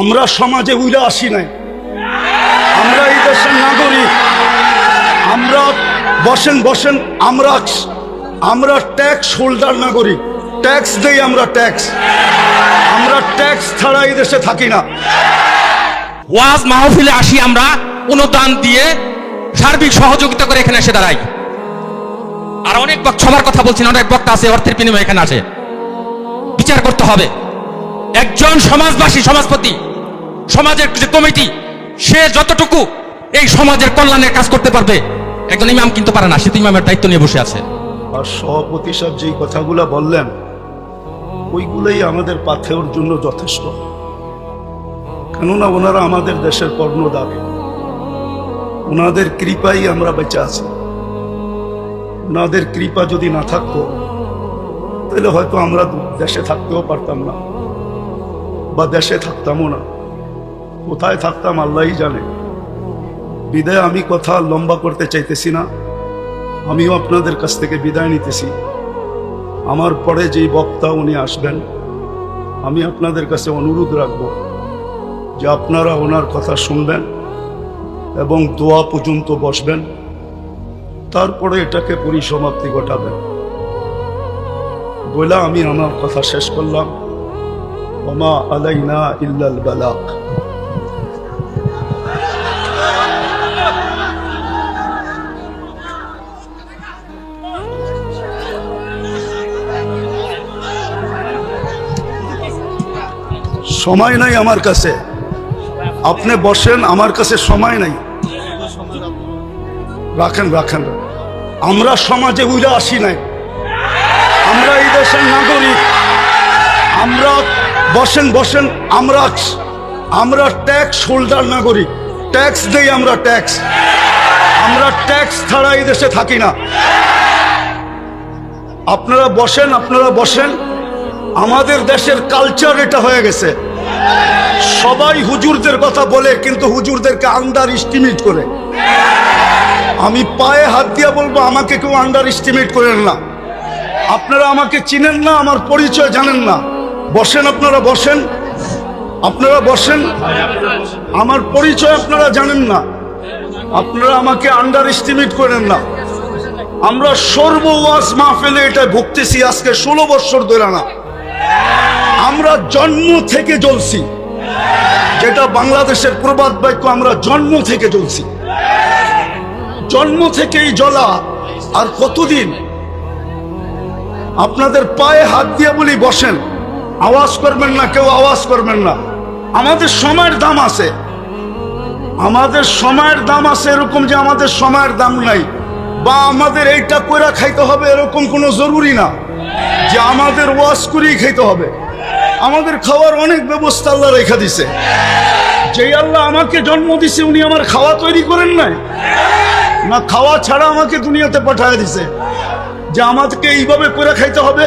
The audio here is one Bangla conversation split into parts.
আমরা সমাজে উইরা আসি নাই। আমরা এই দেশের নাগরিক। আমরা বসেন বসেন, আমরা আমরা ট্যাক্স হোল্ডার নাগরিক। ট্যাক্স দেই আমরা ট্যাক্স আমরা ট্যাক্স ছাড়া এই দেশে থাকি না। ওয়াজ মাহফিলে আসি আমরা, অনুদান দিয়ে সার্বিক সহযোগিতা করে এখানে এসে দাঁড়াই। আর অনেক বক্তা সবার কথা বলছি না, অনেক বক্তা আছে, অর্থের বিনিময়ে এখানে আসে বিচার করতে হবে। একজন সমাজবাসী, সমাজপতি, সমাজের যে কমিটি, সে যতটুকু এই সমাজের কল্যাণের কাজ করতে পারবে, একজন ইমাম কিন্তু পারে না, সে তো ইমামের দায়িত্ব নিয়ে বসে আছে। আর সভাপতি সাহেব যেই কথাগুলো বললেন, ওইগুলোই আমাদের পাথেওর জন্য যথেষ্ট। কেননা ওনারা আমাদের দেশের কর্ণদাবি ওনাদের কৃপাই আমরা বেঁচে আছি। ওনাদের কৃপা যদি না থাকতো, তাহলে হয়তো আমরা দেশে থাকতেও পারতাম না। বা দেশে থাকতামও না। কোথায় থাকতাম আল্লাহই জানে। বিদায় আমি কথা লম্বা করতে চাইতেছি না। আমিও আপনাদের কাছ থেকে বিদায় নিতেছি। আমার পরে যেই বক্তা উনি আসবেন, আমি আপনাদের কাছে অনুরোধ রাখব যে আপনারা ওনার কথা শুনবেন এবং দোয়া পর্যন্ত বসবেন। তারপরে এটাকে পরিসমাপ্তি ঘটাবেন। বলে আমি আমার কথা শেষ করলাম। ওমা আলাইনা ইল্লাল বালাক সময় নাই আমার কাছে। আপনি বসেন, আমার কাছে সময় নাই। রাখেন রাখেন। আমরা সমাজে উইরা আসি নাই। আমরা এই দেশের নাগরিক। আমরা বসেন বসেন, আমরা আমরা ট্যাক্স হোল্ডার নাগরিক। ট্যাক্স দেই আমরা ট্যাক্স আমরা ট্যাক্স ছাড়া এই দেশে থাকি না। আপনারা বসেন আপনারা বসেন। আমাদের দেশের কালচার এটা হয়ে গেছে। সবাই হুজুরদের কথা বলে, কিন্তু হুজুরদেরকে আন্ডার এস্টিমেট করে। আমি পায়ে হাত দিয়া বলব, আমাকে কেউ আন্ডার এস্টিমেট করেন না। আপনারা আমাকে চিনেন না, আমার পরিচয় জানেন না। বসেন আপনারা বসেন। আপনারা বসেন। আমার পরিচয় আপনারা জানেন না। আপনারা আমাকে আন্ডার এস্টিমেট করেন না। আমরা সর্ব ওয়াজ মাহফিলে এটা ভুগতেছি আজকে ষোলো বছর ধরে না। আমরা জন্ম থেকে জ্বলছি। যেটা বাংলাদেশের প্রবাদ বাক্য, আমরা জন্ম থেকে জ্বলছি। জন্ম থেকেই জ্বলা, আর কতদিন? আপনাদের পায়ে হাত দিয়ে বলি, বসেন। আওয়াজ করবেন না, কেউ আওয়াজ করবেন না। আমাদের সময়ের দাম আছে। আমাদের সময়ের দাম আছে এরকম যে আমাদের সময়ের দাম নাই। বা আমাদের এইটা কইরা খাইতে হবে এরকম কোনো জরুরি না, যে আমাদের ওয়াশ করেই খাইতে হবে। আমাদের খাওয়ার অনেক ব্যবস্থা আল্লাহ রেখা দিছে। যেই আল্লাহ আমাকে জন্ম দিছে, উনি আমার খাওয়া তৈরি করেন নাই, না খাওয়া ছাড়া আমাকে দুনিয়াতে পাঠায় দিছে। যে আমাদেরকে এইভাবে করে খাইতে হবে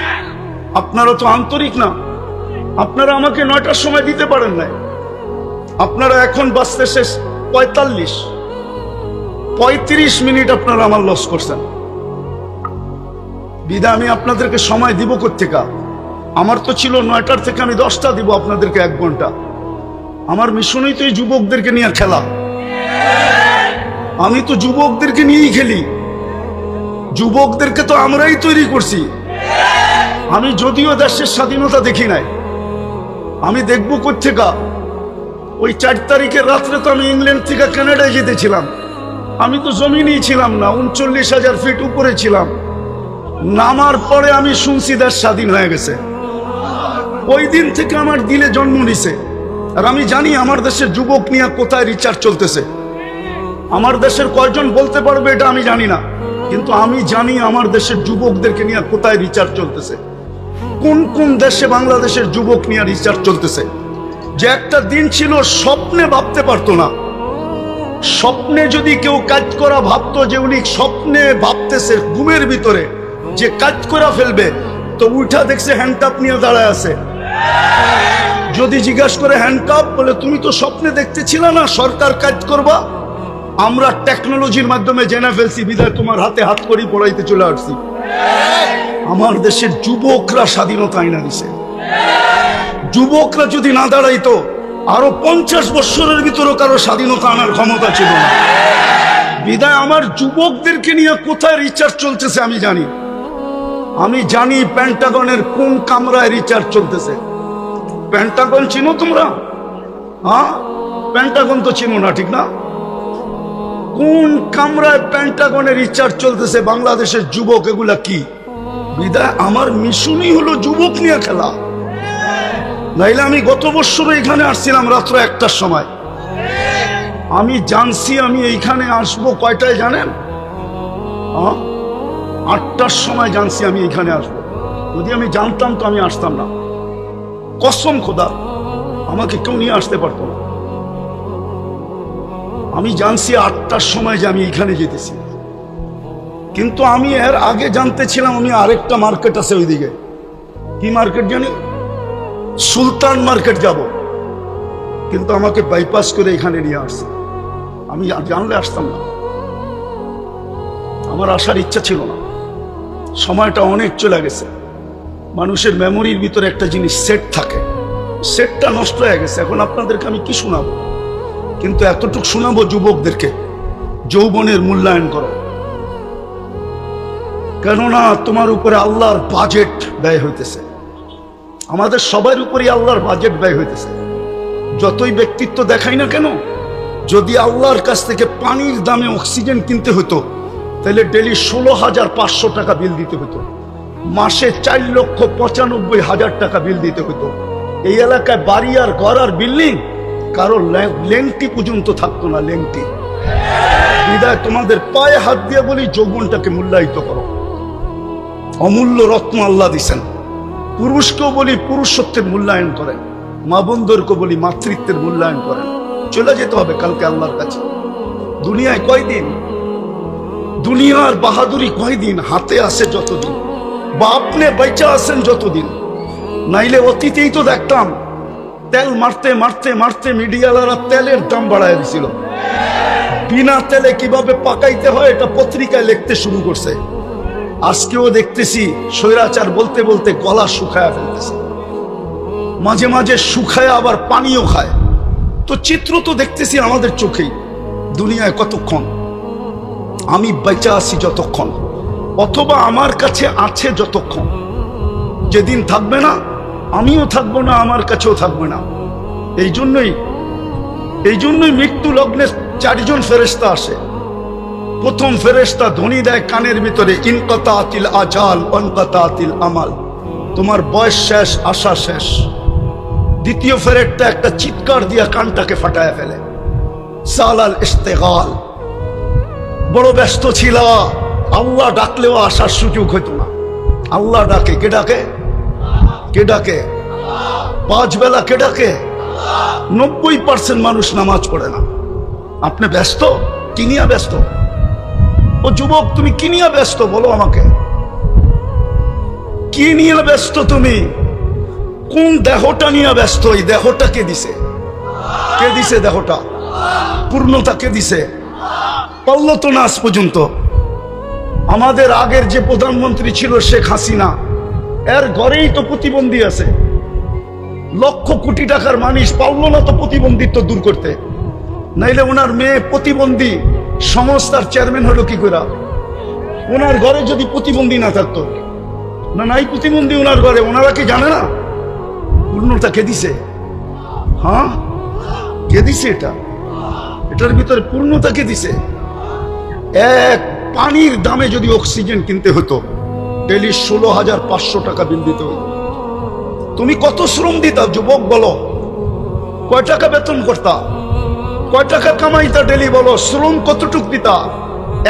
আপনারা তো আন্তরিক না। আপনারা আমাকে নয়টার সময় দিতে পারেন না আপনারা এখন বাঁচতে শেষ পঁয়তাল্লিশ। পঁয়ত্রিশ মিনিট আপনারা আমার লস করছেন। বিদা, আমি আপনাদেরকে সময় দিব কোথেকা আমার তো ছিল নয়টার থেকে আমি দশটা দিব আপনাদেরকে এক ঘণ্টা। আমার মিশনই তো এই যুবকদেরকে নিয়ে খেলা। আমি তো যুবকদেরকে নিয়েই খেলি। যুবকদেরকে তো আমরাই তৈরি করছি। আমি যদিও দেশের স্বাধীনতা দেখি নাই, আমি দেখব কোথেকা ওই চার তারিখের রাত্রে তো আমি ইংল্যান্ড থেকে কানাডায় যেতেছিলাম। আমি তো জমিনেই ছিলাম না, উনচল্লিশ হাজার ফিট উপরে ছিলাম। নামার পরে আমি শুনছি দেশ স্বাধীন হয়ে গেছে। ওই দিন থেকে আমার দিলে জন্ম নিছে। আর আমি জানি আমার দেশের যুবক নিয়ে কোথায় রিচার্জ চলতেছে। আমার দেশের কয়জন বলতে পারবে এটা আমি জানি না। কিন্তু আমি জানি আমার দেশের যুবকদেরকে নিয়ে কোথায় রিচার্জ চলতেছে। কোন কোন দেশে বাংলাদেশের যুবক নিয়ে রিচার্জ চলতেছে? যে একটা দিন ছিল স্বপ্নে ভাবতে পারতো না। স্বপ্নে যদি কেউ কাজ করা ভাবতো যে উনি স্বপ্নে ভাবতেছে ঘুমের ভিতরে, যে কাজ করা ফেলবে, তো উঠা দেখছে হ্যান্ডকাপ নিয়ে দাঁড়ায় আছে। যদি জিজ্ঞাসা করে হ্যান্ডকাপ বলে, তুমি তো স্বপ্নে দেখতেছিল না, সরকার কাজ করবা? আমরা টেকনোলজির মাধ্যমে জেনে ফেলছি, বিদায় তোমার হাতে হাত করি পড়াইতে চলে আসছি। আমার দেশের যুবকরা স্বাধীনতা আইনা দিছে। যুবকরা যদি না দাঁড়াইতো, আরও পঞ্চাশ বৎসরের ভিতরে কারও স্বাধীনতা আনার ক্ষমতা ছিল না। বিদায় আমার যুবকদেরকে নিয়ে কোথায় রিচার্জ চলতেছে আমি জানি। আমি জানি প্যান্টাগনের কোন কামরায় রিচার্জ চলতেছে। প্যান্টাগন চিনো তোমরা? হ্যাঁ? প্যান্টাগন তো চিনো না, ঠিক না? কোন কামরায় প্যান্টাগনের রিচার্জ চলতেছে বাংলাদেশের যুবক, এগুলা কি? বিদায় আমার মিশনই হলো যুবক নিয়ে খেলা। নাইলে আমি গত বছর এখানে আসছিলাম রাত্র একটার সময়। আমি জানছি আমি এইখানে আসব কয়টায় জানেন? আটটার সময় জানছি আমি এখানে আসব। যদি আমি জানতাম তো আমি আসতাম না। কসম খোদা, আমাকে কেউ নিয়ে আসতে পারতো না। আমি জানছি আটটার সময় যে আমি এখানে যেতেছি। কিন্তু আমি এর আগে জানতে ছিলাম আমি আরেকটা মার্কেট আছে ওইদিকে। কি মার্কেট জানি? সুলতান মার্কেট যাব। কিন্তু আমাকে বাইপাস করে এখানে নিয়ে আসছে। আমি জানলে আসতাম না। আমার আসার ইচ্ছা ছিল না। সময়টা অনেক চলে গেছে। মানুষের মেমোরির ভিতরে একটা জিনিস সেট থাকে। সেটটা নষ্ট হয়ে গেছে। এখন আপনাদেরকে আমি কি শোনাবো? কিন্তু এতটুকু শোনাবো যুবকদেরকে। যৌবনের মূল্যায়ন করো। কেননা তোমার উপরে আল্লাহর বাজেট ব্যয় হইতেছে। আমাদের সবার উপরেই আল্লাহর বাজেট ব্যয় হইতেছে। যতই ব্যক্তিত্ব দেখাই না কেন, যদি আল্লাহর কাছ থেকে পানির দামে অক্সিজেন কিনতে হতো তাহলে ডেলি ষোলো হাজার পাঁচশো টাকা বিল দিতে হতো মাসে চার লক্ষ পঁচানব্বই হাজার টাকা বিল দিতে হতো এই এলাকায় বাড়ি আর ঘর আর বিল্ডিং কারও লেংটি পর্যন্ত থাকতো না লেংটি বিদায়, তোমাদের পায়ে হাত দিয়ে বলি, যৌবনটাকে মূল্যায়িত করো। অমূল্য রত্ন আল্লাহ দিছেন। পুরুষকেও বলি পুরুষত্বের মূল্যায়ন করেন। মা বন্ধুরকে বলি মাতৃত্বের মূল্যায়ন করেন। চলে যেতে হবে কালকে আল্লাহর কাছে। দুনিয়ায় কয়দিন? দুনিয়ার বাহাদুরি কয়দিন? হাতে আসে যতদিন। বা আপনি বেঁচে আছেন যতদিন। নাইলে অতীতেই তো দেখতাম, তেল মারতে মারতে মারতে মিডিয়ালারা তেলের দাম বাড়ায় দিছিল। বিনা তেলে কীভাবে পাকাইতে হয় এটা পত্রিকায় লিখতে শুরু করছে। আজকেও দেখতেছি স্বৈরাচার বলতে বলতে গলা শুকায়া ফেলতেছে। মাঝে মাঝে শুকায় আবার পানিও খায়। তো চিত্র তো দেখতেছি আমাদের চোখেই, দুনিয়ায় কতক্ষণ? আমি বেঁচে আছি যতক্ষণ, অথবা আমার কাছে আছে যতক্ষণ। যেদিন থাকবে না, আমিও থাকব না, আমার কাছেও থাকবে না। এই জন্যই এই জন্যই মৃত্যু লগ্নে চারজন ফেরেস্তা আসে। প্রথম ফেরেস্তা ধ্বনি দেয় কানের ভিতরে ইনকতা আতিল আজাল অনকতা আতিল আমাল। তোমার বয়স শেষ, আশা শেষ। দ্বিতীয় ফেরেটটা একটা চিৎকার দিয়া কানটাকে ফাটায় ফেলে। সালাল ইস্তেগাল। বড় ব্যস্ত ছিল। আল্লাহ ডাকলেও আসার সুযোগ হইতো না। আল্লাহ ডাকে, কে ডাকে? কে ডাকে? পাঁচ বেলা কে ডাকে? নব্বই পার্সেন্ট মানুষ নামাজ পড়ে না। আপনি ব্যস্ত? কিনিয়া ব্যস্ত? ও যুবক, তুমি কি নিয়ে ব্যস্ত বলো আমাকে? কি নিয়ে ব্যস্ত তুমি? কোন দেহটা নিয়ে ব্যস্ত? এই দেহটা কে দিছে? কে দিছে দেহটা? পূর্ণতা কে দিছে? পারল তো পর্যন্ত। আমাদের আগের যে প্রধানমন্ত্রী ছিল শেখ হাসিনা, এর ঘরেই তো প্রতিবন্ধী আছে। লক্ষ কোটি টাকার মানুষ পারল না তো প্রতিবন্ধিত্ব দূর করতে। নাইলে ওনার মেয়ে প্রতিবন্ধী সংস্থার চেয়ারম্যান হলো কি করে ওনার ঘরে যদি প্রতিবন্ধী না থাকতো, না নাই প্রতিবন্ধী ওনার ঘরে, ওনারা কি জানে না? পূর্ণতা কে দিছে? হ্যাঁ? কে দিছে এটা? এটার ভিতরে পূর্ণতা কে দিছে? এক পানির দামে যদি অক্সিজেন কিনতে হতো ডেলি ষোলো হাজার পাঁচশো টাকা বিল দিতে হতো। তুমি কত শ্রম দিতা, যুবক বলো? কয় টাকা বেতন করতা? কয় টাকা কামাইতা ডেলি বলো? শ্রম কতটুক দিতা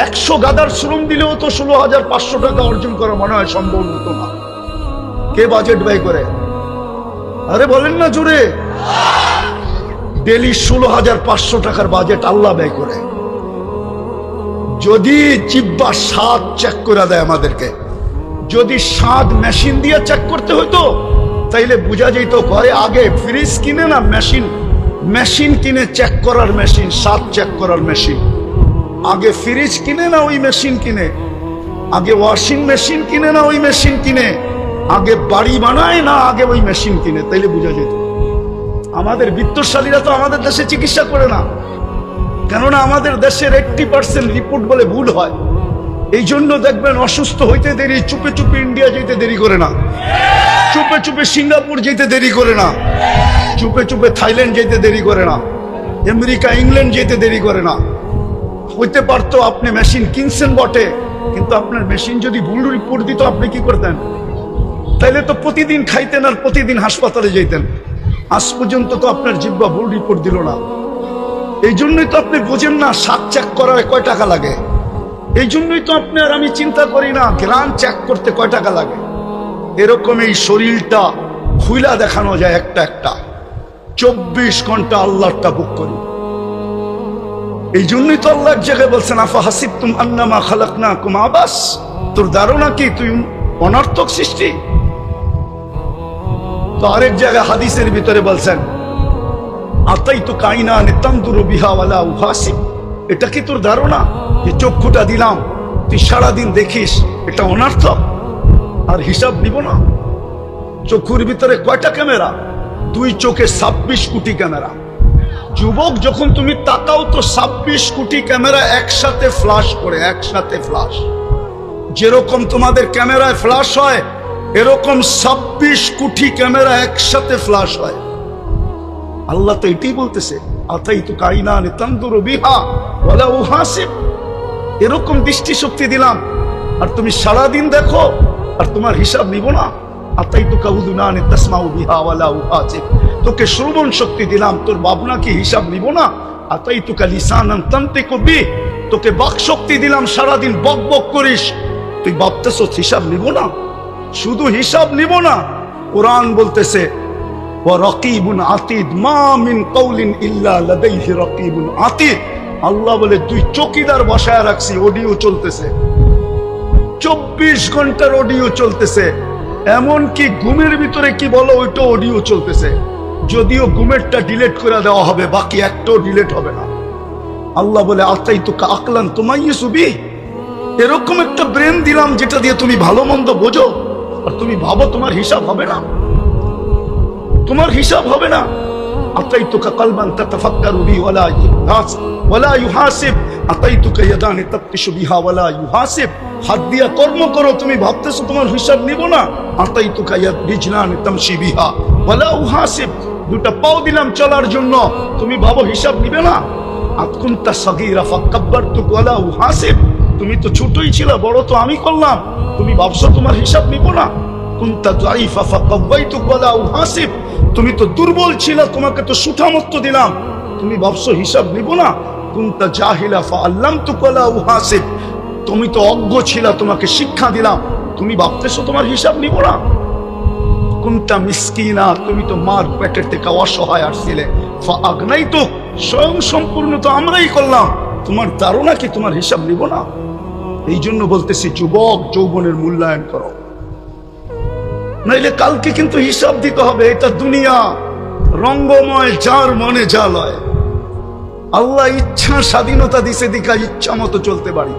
একশো গাদার শ্রম দিলেও তো ষোলো হাজার পাঁচশো টাকা অর্জন করা মনে হয় সম্ভব হতো না। কে বাজেট ব্যয় করে? আরে বলেন না জুড়ে ডেলি ষোলো হাজার পাঁচশো টাকার বাজেট আল্লাহ ব্যয় করে। যদি জিব্বা স্বাদ চেক করে দেয় আমাদেরকে। যদি স্বাদ মেশিন দিয়ে চেক করতে হতো তাইলে বোঝা যেত ঘরে আগে ফ্রিজ কিনে না মেশিন মেশিন কিনে চেক করার মেশিন সাপ চেক করার মেশিন। আগে ফ্রিজ কিনে না ওই মেশিন কিনে? আগে ওয়াশিং মেশিন কিনে না ওই মেশিন কিনে? আগে বাড়ি বানায় না আগে ওই মেশিন কিনে? তাইলে বোঝা যেত। আমাদের বিত্তশালীরা তো আমাদের দেশে চিকিৎসা করে না। কেননা আমাদের দেশের এইটটি পার্সেন্ট রিপোর্ট বলে ভুল হয়। এই জন্য দেখবেন অসুস্থ হইতে দেরি, চুপে চুপে ইন্ডিয়া যেতে দেরি করে না। চুপে চুপে সিঙ্গাপুর যেতে দেরি করে না। চুপে চুপে থাইল্যান্ড যেতে দেরি করে না। আমেরিকা ইংল্যান্ড যেতে দেরি করে না। হইতে পারতো আপনি মেশিন কিনছেন বটে, কিন্তু আপনার মেশিন যদি ভুল রিপোর্ট দিত, আপনি কি করতেন? তাইলে তো প্রতিদিন খাইতেন আর প্রতিদিন হাসপাতালে যেতেন আজ পর্যন্ত তো আপনার জিব্বা ভুল রিপোর্ট দিল না। এই জন্যই তো আপনি বোঝেন না, সাত চেক করার কয় টাকা লাগে। এই জন্যই তো আপনি আর আমি চিন্তা করি না গ্রান চেক করতে কয় টাকা লাগে। এরকম এই শরীরটা খুইলা দেখানো যায় একটা একটা। চব্বিশ ঘণ্টা আল্লাহটা বুক করি। এই জন্যই তো আল্লাহ এক জায়গায় বলছেন, আফা হাসিব তুম আন্নামা খালাক না কুম আবাস? তোর ধারণা কি? তুই অনর্থক সৃষ্টি? তো আরেক জায়গায় হাদিসের ভিতরে বলছেন আতাই তো কাইনা নিতান্তর বিহাওয়ালা উহাসিব এটা কি তোর ধারণা? যে চক্ষুটা দিলাম, তুই সারাদিন দেখিস, এটা অনার্থক। আর হিসাব নিব না। চক্ষুর ভিতরে কয়টা ক্যামেরা? দুই চোখে ছাব্বিশ কোটি ক্যামেরা। যুবক, যখন তুমি তাকাও তো ছাব্বিশ কোটি ক্যামেরা একসাথে ফ্লাশ করে, একসাথে ফ্লাশ যেরকম তোমাদের ক্যামেরায় ফ্লাশ হয়, এরকম ছাব্বিশ কোটি ক্যামেরা একসাথে ফ্লাশ হয়। আল্লাহ তো এটাই বলতেছে আতাই তো কাইনা নিতান্তর বিহা বলা ও হাসিব। এরকম দৃষ্টি শক্তি দিলাম। আর তুমি সারাদিন দেখো, আর তোমার হিসাব নিব না। আতাই তো ওয়ালা উহাসিব তোকে শ্রবণ শক্তি দিলাম, তোর ভাবনা কি হিসাব নিব না? আতাই তো কালিসানান তান্তে কবি তোকে বাক শক্তি দিলাম, সারাদিন বক বক করিস। তুই ভাবতেছ হিসাব নিব না? শুধু হিসাব নিব না, কোরআন বলতেছে রকিবুন আতিদ মা মিন কৌলিন ইল্লা লাদাইহি রকিবুন আতিদ। আল্লাহ বলে, তুই চকিদার বসায় রাখছি অডিও চলতেছে। চব্বিশ ঘণ্টার অডিও চলতেছে। এমন কি ঘুমের ভিতরে কি বলো ওইটা অডিও চলতেছে। যদিও ঘুমেরটা ডিলেট করে দেওয়া হবে, বাকি একটাও ডিলেট হবে না। আল্লাহ বলে আতাই তো আকলান তোমাই সুবি এরকম একটা ব্রেন দিলাম, যেটা দিয়ে তুমি ভালো মন্দ বোঝো, আর তুমি ভাবো তোমার হিসাব হবে না। তোমার হিসাব হবে না। আতাইতুকা কলবান তাতাফাক্কারু বি ওয়ালা ইউহাস, ওয়ালা ইউহাসিব। আতাইতুকা ইয়াদান তাফতিশু বিহা ওয়ালা ইউহাসিব। হাত দিয়া কর্ম করো, তুমি ভাবতেছো তোমার হিসাব নিব না। আতাইতুকা ইয়াদ রিজলান তামশি বিহা ওয়ালা ইউহাসিব। দুটা পাও দিলাম চলার জন্য, তুমি ভাবো হিসাব নিবে না। আতকুনতা সগীরা ফাকাব্বারতুক ওয়ালা ইউহাসিব। তুমি তো ছোটই ছিল, বড় তো আমি করলাম। তুমি ভাবছ তোমার হিসাব নিব না। কুনতা দাইফা ফাকাওয়াইতুক ওয়ালা উহাসিব তুমি তো দুর্বল ছিল, তোমাকে তো সুঠামত্ব দিলাম। তুমি ভাবছ হিসাব নিব না? কুনতা জাহিলা ফাআল্লামতুক ওয়ালা উহাসিব তুমি তো অজ্ঞ ছিল, তোমাকে শিক্ষা দিলাম। তুমি ভাবতেছো তোমার হিসাব নিব না? কুনতা মিসকিনা, তুমি তো মার পেটের থেকে অসহায় আসছিলে। ফাআগনাই তো স্বয়ং সম্পূর্ণ তো আমরাই করলাম। তোমার ধারণা কি তোমার হিসাব নিব না? এই জন্য বলতেছি, যুবক যৌবনের মূল্যায়ন করো। নাইলে কালকে কিন্তু হিসাব দিতে হবে, এটা দুনিয়া। রঙ্গময় যার মনে যা লয়। আল্লাহ ইচ্ছা স্বাধীনতা দিছে দিকা ইচ্ছা মতো চলতে পারি।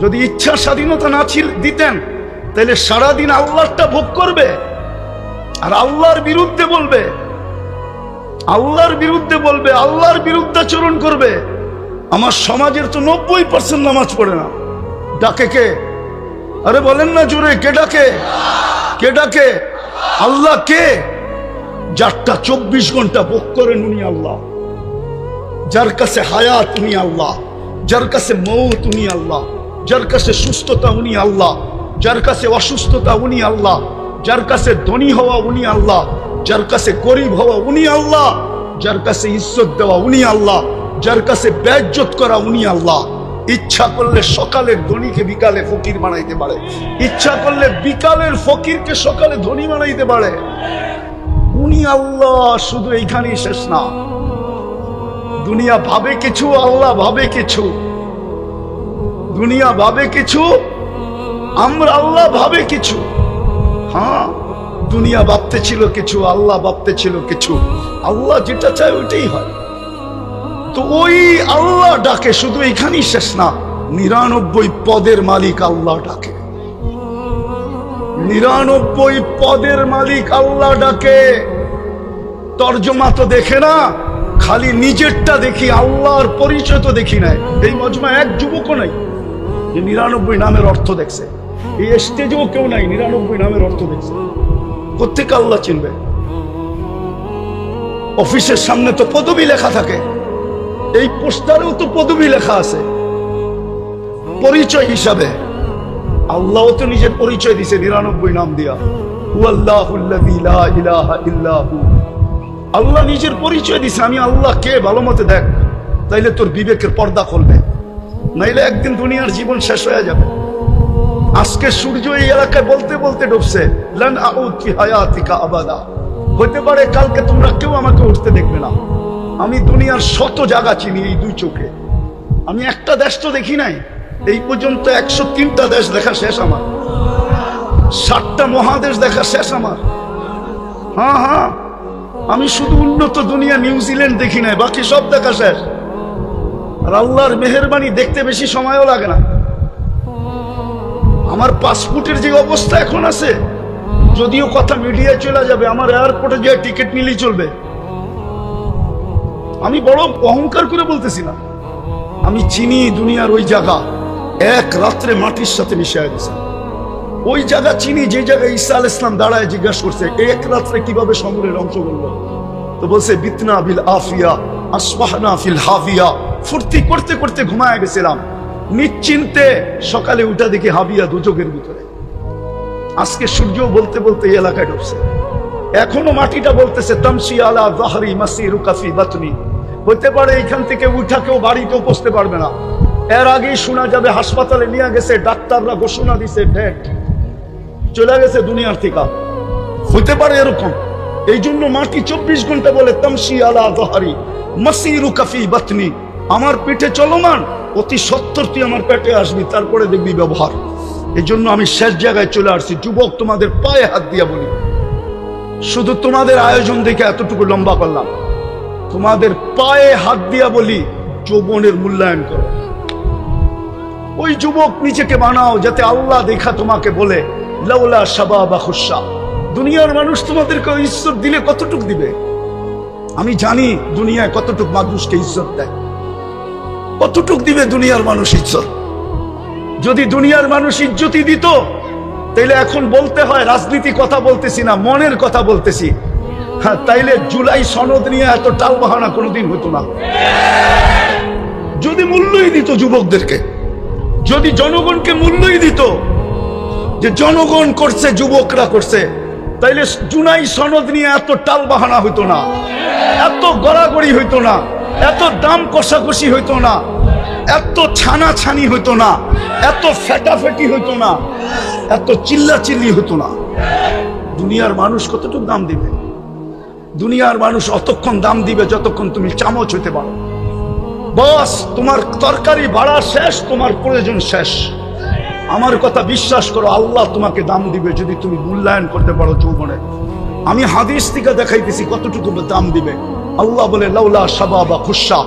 যদি ইচ্ছা স্বাধীনতা না ছিল, দিতেন তাহলে সারাদিন আল্লাহটা ভোগ করবে আর আল্লাহর বিরুদ্ধে বলবে। আল্লাহর বিরুদ্ধে বলবে, আল্লাহর বিরুদ্ধাচরণ করবে। আমার সমাজের তো নব্বই পার্সেন্ট নামাজ পড়ে না। ডাকে কে? আরে বলেন না জোরে, কে ডাকে? কে ডাকে? আল্লাহ কে? যারটা চব্বিশ ঘণ্টা ভোগ করেন উনি আল্লাহ। যার কাছে হায়াত উনি আল্লাহ। যার কাছে মৌত উনি আল্লাহ। যার কাছে সুস্থতা উনি আল্লাহ। যার কাছে অসুস্থতা উনি আল্লাহ। যার কাছে ধনী হওয়া উনি আল্লাহ। যার কাছে গরিব হওয়া উনি আল্লাহ। যার কাছে ইজ্জত দেওয়া উনি আল্লাহ। যার কাছে ব্যাজ্জত করা উনি আল্লাহ। ইচ্ছা করলে সকালের ধনীকে বিকালে ফকির বানাইতে পারে। ইচ্ছা করলে বিকালের ফকিরকে সকালে ধনী বানাইতে পারে। উনি আল্লাহ, শুধু এইখানেই শেষ না। দুনিয়া ভাবে কিছু, আল্লাহ ভাবে কিছু। দুনিয়া ভাবে কিছু, আমরা আল্লাহ ভাবে কিছু। হ্যাঁ দুনিয়া ভাবতে ছিল কিছু, আল্লাহ ভাবতে ছিল কিছু। আল্লাহ যেটা চায় ওইটাই হয়। তো ওই আল্লাহ ডাকে, শুধু এখানেই শেষ না, নিরানব্বই পদের মালিক আল্লাহ ডাকে। নিরানব্বই পদের মালিক আল্লাহ ডাকে। তর্জমা তো দেখে না, খালি নিজেরটা দেখি, আল্লাহর পরিচয় তো দেখি নাই। এই মজমা এক যুবকও নাই, যে নিরানব্বই নামের অর্থ দেখছে। এই স্টেজেও কেউ নাই, নিরানব্বই নামের অর্থ দেখছে। প্রত্যেক আল্লাহ চিনবে? অফিসের সামনে তো পদবি লেখা থাকে এই পোস্টারেও তো পদবি লেখা আছে। পরিচয় হিসাবে। আল্লাহ তো নিজের পরিচয় দিছে, নিরানব্বই নাম দিয়া। আল্লাহ নিজের পরিচয় দিছে, আমি আল্লাহ কে? ভালো মতো দেখ। তাইলে তোর বিবেকের পর্দা খুলবে। নাইলে একদিন দুনিয়ার জীবন শেষ হয়ে যাবে। আজকে সূর্য এই এলাকায় বলতে বলতে ডুবছে, লান আবাদা। হতে পারে কালকে তোমরা কেউ আমাকে উঠতে দেখবে না। আমি দুনিয়ার শত জায়গা চিনি এই দুই চোখে। আমি একটা দেশ তো দেখি নাই। এই পর্যন্ত একশো তিনটা দেশ দেখা শেষ আমার। ষাটটা মহাদেশ দেখা শেষ আমার। হ্যাঁ হ্যাঁ। আমি শুধু উন্নত দুনিয়া নিউজিল্যান্ড দেখি নাই, বাকি সব দেখা শেষ। আর আল্লাহর মেহরবানি দেখতে বেশি সময়ও লাগে না। আমার পাসপোর্টের যে অবস্থা এখন আছে, যদিও কথা মিডিয়ায় চলে যাবে, আমার এয়ারপোর্টে যে টিকিট নিলেই চলবে। আমি বড় অহংকার করে বলতেছি না। আমি চিনি দুনিয়ার ওই জায়গা, এক রাত্রে মাটির সাথে মিশিয়ে দিছে ওই জায়গা চিনি, যে জায়গায় ঈসা আল ইসলাম দাঁড়ায় জিজ্ঞাসা করছে, এক রাত্রে কীভাবে সমুদ্রের অংশ করল তো বলছে, বিতনা বিল আফিয়া, আসবাহনা ফিল হাফিয়া ফুর্তি করতে করতে ঘুমায় গেছিলাম। নিশ্চিন্তে সকালে উঠা দেখি হাবিয়া দুচোখের ভিতরে। আজকে সূর্য বলতে বলতে এই এলাকায় ঢুকছে। এখনও মাটিটা বলতেছে তামসি আলা বাতনি। হতে পারে এখান থেকে উঠা কেউ বাড়িতেও পৌঁছতে পারবে না। এর আগেই শোনা যাবে, হাসপাতালে নিয়ে গেছে, ডাক্তাররা ঘোষণা দিছে ডেট চলে গেছে দুনিয়ার থেকে। হতে পারে এরকম। এই জন্য মাটি চব্বিশ ঘণ্টা বলে তামসি আলা দহারি মাসিরু কাফি বাতনি। আমার পিঠে চলমান, অতি সত্তর তুই আমার পেটে আসবি, তারপরে দেখবি ব্যবহার। এই জন্য আমি শেষ জায়গায় চলে আসছি। যুবক, তোমাদের পায়ে হাত দিয়া বলি। শুধু তোমাদের আয়োজন দেখে এতটুকু লম্বা করলাম। তোমাদের পায়ে হাত দিয়া বলি, যৌবনের মূল্যায়ন করো। ওই যুবক নিজেকে বানাও যাতে আল্লাহ দেখা তোমাকে বলে, লাউলা সাবা বা খুশা। দুনিয়ার মানুষ তোমাদেরকে ঈশ্বর দিলে কতটুক দিবে? আমি জানি দুনিয়ায় কতটুক মানুষকে ইজ্জত দেয়। কতটুক দিবে দুনিয়ার মানুষ ইজ্জত? যদি দুনিয়ার মানুষ ইজ্জতই দিত তাইলে এখন বলতে হয়, রাজনীতি কথা বলতেছি না, মনের কথা বলতেছি। হ্যাঁ তাইলে জুলাই সনদ নিয়ে এত টাল বাহানা কোনোদিন হতো না। যদি মূল্যই দিত যুবকদেরকে, যদি জনগণকে মূল্যই দিত, যে জনগণ করছে, যুবকরা করছে, তাইলে জুনাই সনদ নিয়ে এত টাল বাহানা হইতো না। এত গড়াগড়ি হইতো না। এত দাম কষাকষি হইতো না। এত ছানা ছানি হইতো না, এত ফেটাফেটি হইতো না, এত চিল্লা চিল্লি হতো না। দুনিয়ার মানুষ কতটুকু দাম দিবে? দুনিয়ার মানুষ অতক্ষণ দাম দিবে যতক্ষণ তুমি চামচ হইতে পারো। বস, তোমার তরকারি বাড়া শেষ, তোমার প্রয়োজন শেষ। আমার কথা বিশ্বাস করো, আল্লাহ তোমাকে দাম দিবে যদি তুমি মূল্যায়ন করতে পারো যৌবনে। আমি হাদিস থেকে দেখাইতেছি কতটুকু দাম দিবে। আল্লাহ বলে, লাউলা সাবা বা খুশা।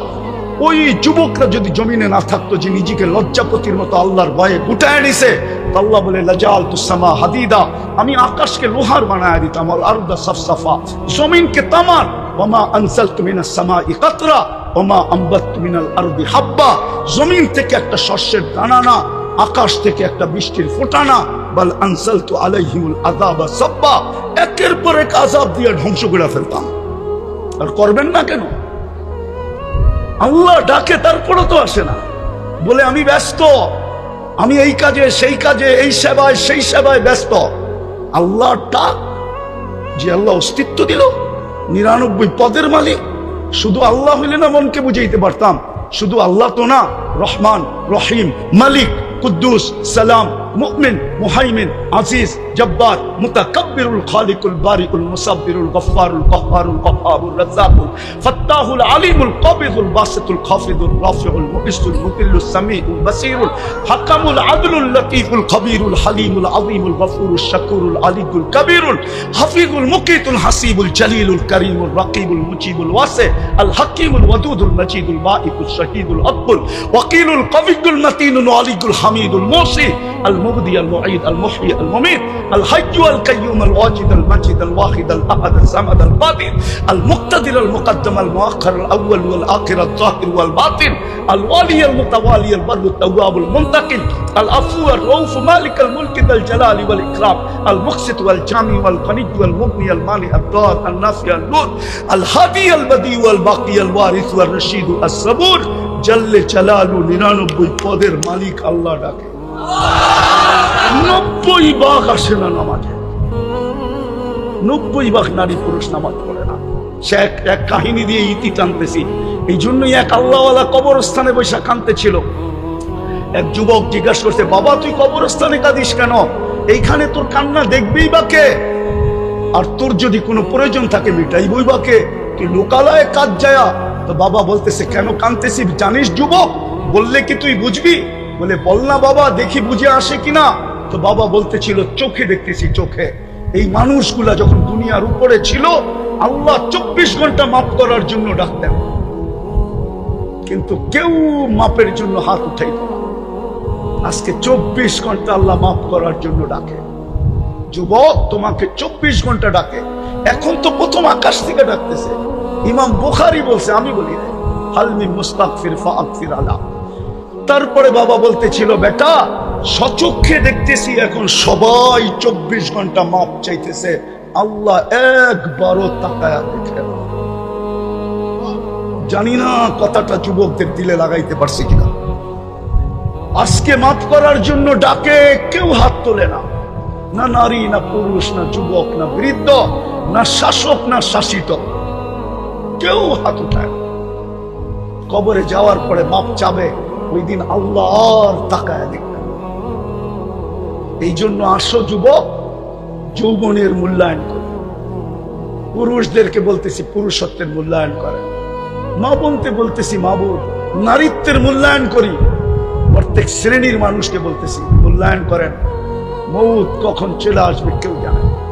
ওই যুবকরা যদি জমিনে না থাকতো, যে নিজেকে লজ্জাপতির মতো আল্লাহর ভয়ে গুটায় নিছে, তো আল্লাহ বলে লাজাল তুসামা হাদিদা, আমি আকাশকে লোহার বানায় দিতাম আর আরদা সফসফা, জমিনকে তামার ওমা আনসালতু মিনাস সামাই কাতরা ওমা আম্বাততু মিনাল আরদি হাব্বা, জমিন থেকে একটা শস্যের দানা না আকাশ থেকে একটা বৃষ্টির ফোটানা, বল আনসালতু আলাইহিমুল আযাবা সাব্বা, একের পর এক আযাব দিয়ে ধ্বংস করে ফেলতাম। আর করবেন না কেন? আল্লাহ ডাকে তারপরে তো আসে না। বলে, আমি ব্যস্ত। আমি এই কাজে, সেই কাজে, এই সেবায়, সেই সেবায় ব্যস্ত। আল্লাহ ডাক, যে আল্লাহ অস্তিত্ব দিল। নিরানব্বই পদের মালিক। শুধু আল্লাহ হইলে না মনকে বুঝাইতে পারতাম। শুধু আল্লাহ তো না, রহমান, রহিম, মালিক, কুদ্দুস, সালাম। মুমিন, মুহাইমিন, আজিজ, জব্বার, মুতাকাব্বিরুল খালিকুল বারিকুল মুসাব্বিরুল গফফারুল কহ্হারুল কহ্হাবুর রাজ্জাকুল ফাত্তাহুল আলিমুল কবিদুল বাসিতুল খাফিদুল রাফিউল মুকিসুল মুকিল্লুস সামিউল বাসিরুল হাকামুল আদলুল লতীফুল খবীরুল হালিমুল আযীমুল গফুরুল শাকুরুল আলিদুল কবীরুল হাফিজুল মুকিতুল হাসিবুল জলিলুল করিমুল রকিবুল মুজিবুল ওয়াসি আল হাকিমুল ওয়াদুদুল মজিদুল বাঈকুল শহীদুল আকবুল ওয়াকিলুল কবিকুল মতিনুল আলিকুল হামিদুল মুসি আল المبدي المعيد المحيي المميت الحي القيوم الواجد المجد الواحد الأحد الصمد القادر المقتدر المقدم المؤخر الأول والآخر الظاهر والباطن الولي المتوالي البر التواب المنتقم العفو الرؤوف مالك الملك ذا الجلال والإكرام المقسط والجامع والقني والمغني المانع الدار النافع النور الهادي البدي والباقي الوارث والرشيد الصبور جل চালালু نيران পদের مالك الله ডাকে নব্বই ভাগ আসে না নামাজে। নব্বই ভাগ নারী পুরুষ নামাজ পড়ে না। সে এক এক কাহিনী দিয়ে ইতি টানতেছি। এই জন্যই এক আল্লাহওয়ালা কবরস্থানে বৈশা কানতে ছিল এক যুবক জিজ্ঞাসা করছে, বাবা, তুই কবরস্থানে কাঁদিস কেন? এইখানে তোর কান্না দেখবেই বা কে? আর তোর যদি কোনো প্রয়োজন থাকে, মিটাইবই বা কে? তুই লোকালয়ে কাজ যায়া। তো বাবা বলতেছে, কেন কানতেছি জানিস যুবক, বললে কি তুই বুঝবি? বলে বল না বাবা, দেখি বুঝে আসে কিনা? তো বাবা বলতেছিল, চোখে দেখতেছি, চোখে। এই মানুষগুলা যখন দুনিয়ার উপরে ছিল, আল্লাহ চব্বিশ ঘণ্টা মাফ করার জন্য ডাকতেন। কিন্তু কেউ মাপের জন্য হাত উঠাইত না। আজকে চব্বিশ ঘণ্টা আল্লাহ মাফ করার জন্য ডাকে। যুবক তোমাকে চব্বিশ ঘণ্টা ডাকে। এখন তো প্রথম আকাশ থেকে ডাকতেছে। ইমাম বুখারি বলছে, আমি বলি। হালমি মুস্তাক ফির ফির আলা। তারপরে বাবা বলতেছিল, বেটা সচক্ষে দেখতেছি এখন সবাই চব্বিশ ঘণ্টা মাপ চাইতেছে। আল্লাহ একবারও তাকায়া দেখে জানি না কথাটা যুবকদের দিলে লাগাইতে পারছি কিনা। আজকে মাফ করার জন্য ডাকে কেউ হাত তোলে না। না নারী, না পুরুষ, না যুবক, না বৃদ্ধ, না শাসক, না শাসিত, কেউ হাত উঠায় কবরে যাওয়ার পরে মাপ চাবে ওই দিন আল্লাহ আর তাকায় দেখবে। এই জন্য আসো যুবক, যৌবনের মূল্যায়ন করে। পুরুষদেরকে বলতেছি, পুরুষত্বের মূল্যায়ন করে মা বলতে বলতেছি, মা বোন, নারীত্বের মূল্যায়ন করি। প্রত্যেক শ্রেণির মানুষকে বলতেছি, মূল্যায়ন করেন। মৌত কখন চলে আসবে কেউ জানে না।